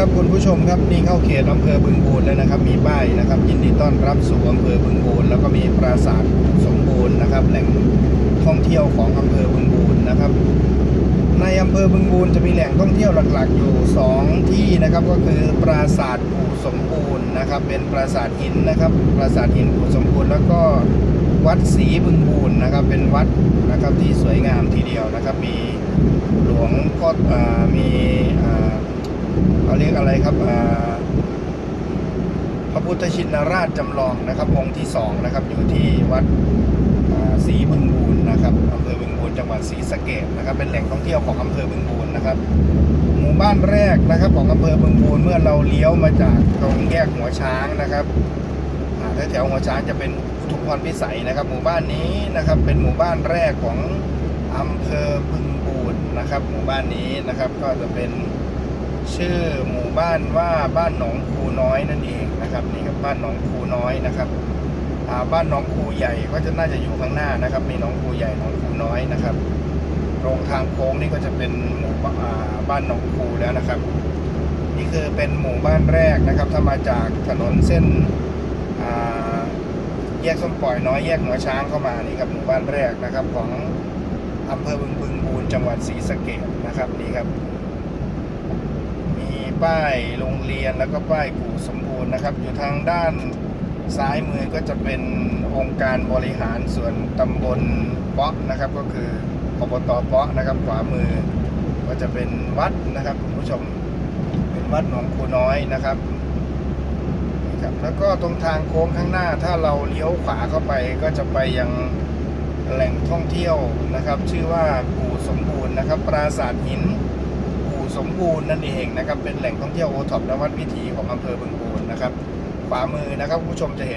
ครับคุณผู้ชมครับนี่เข้าเขตอำเภอบึงบูรแล้วนะครับ มีป้ายนะครับยินดีต้อนรับสู่อำเภอบึงบูรแล้วก็มีปราสาทสมบูรณ์นะครับ แหล่งท่องเที่ยวของอำเภอบึงบูรนะครับ ในอำเภอบึงบูรจะมีแหล่งท่องเที่ยวหลักๆ อยู่สองที่นะครับก็คือปราสาทปู่สมบูรณ์นะครับ เป็นปราสาทหินนะครับ ปราสาทหินปู่สมบูรณ์แล้วก็วัดศรีบึงบูรนะครับ เป็นวัดนะครับที่สวยงามทีเดียวนะครับ มีหลวงพ่อมีอ เรียกอะไรครับพระพุทธชินราชจำลองนะครับองค์ที่สองนะครับอยู่ที่วัดศรีบึงบูรณ์นะครับอำเภอบึงบูรณ์จังหวัดศรีสะเกษนะครับ เป็นแหล่งท่องเที่ยวของอำเภอบึงบูรณ์นะครับ หมู่บ้านแรกนะครับ ของอำเภอบึงบูรณ์เมื่อเราเลี้ยวมาจากตรงแยกหัวช้างนะครับแถวหัวช้างจะเป็นทุกพรพิสัยนะครับ หมู่บ้านนี้นะครับเป็นหมู่บ้านแรกของอำเภอบึงบูรณ์นะครับ หมู่บ้านนี้นะครับก็จะเป็น ชื่อหมู่บ้านว่าบ้านหนองคูน้อยนั่นเองนะครับนี่ครับบ้านหนองคูน้อยนะครับบ้านหนองคูใหญ่ก็จะน่าจะอยู่ข้างหน้านะครับ มีหนองคูใหญ่หนองคูน้อยนะครับตรงทางโค้งนี่ก็จะเป็นหมู่บ้านหนองคูแล้วนะครับ นี่คือเป็นหมู่บ้านแรกนะครับ ถ้ามาจากถนนเส้นแยกส้มปล่อยน้อยแยกหัวช้างเข้ามานี่ครับหมู่บ้านแรกนะครับ ของอำเภอบึงบึงบูรจังหวัดศรีสะเกษนะครับนี่ครับ ป้ายโรงเรียนแล้วก็ป้ายปู่สมบูรณ์นะครับ อยู่ทางด้านซ้ายมือก็จะเป็นองค์การบริหารส่วนตำบลเปาะนะครับ ก็คืออบตเปาะนะครับ ขวามือก็จะเป็นวัดนะครับคุณผู้ชมเป็นวัดหนองคูน้อยนะครับนะครับแล้วก็ตรงทางโค้งข้างหน้าถ้าเราเลี้ยวขวาเข้าไปก็จะไปยังแหล่งท่องเที่ยวนะครับ ชื่อว่าปู่สมบูรณ์นะครับ ปราสาทหิน สมบูรณ์นั่นเองนะครับเป็นแหล่งท่องเที่ยวโอท็อปนวัดวิถีของอำเภอบึงบูรณ์นะครับขวามือนะครับผู้ชมจะเห็น